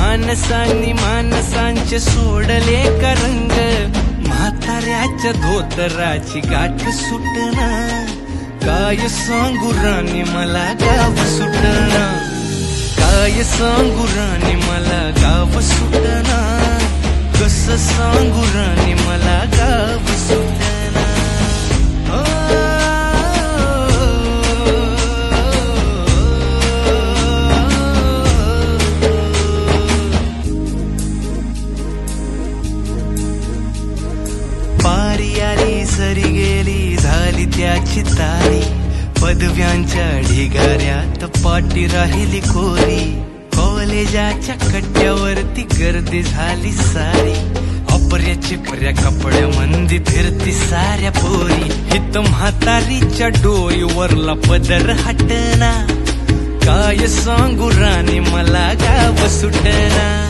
माणसांनी माणसांचे सोडले करंग. म्हाताऱ्याच्या धोतराची गाठ सुटना काय सांगू राणी मला गाव सुटना काय सांगू राणी मला गाव सुटना झाली तारी पदव्यांच्या ढिगाऱ्यात पाठी राहिली कोरी. कॉलेजाच्या कट्ट्यावरती गर्दी झाली सारी. अपर्या चिपऱ्या कपड्या मंदी फिरती साऱ्या पोरी. हित म्हातारीच्या डोईवरला पदर हटना. काय सांगू राणी मला गाव सुटना.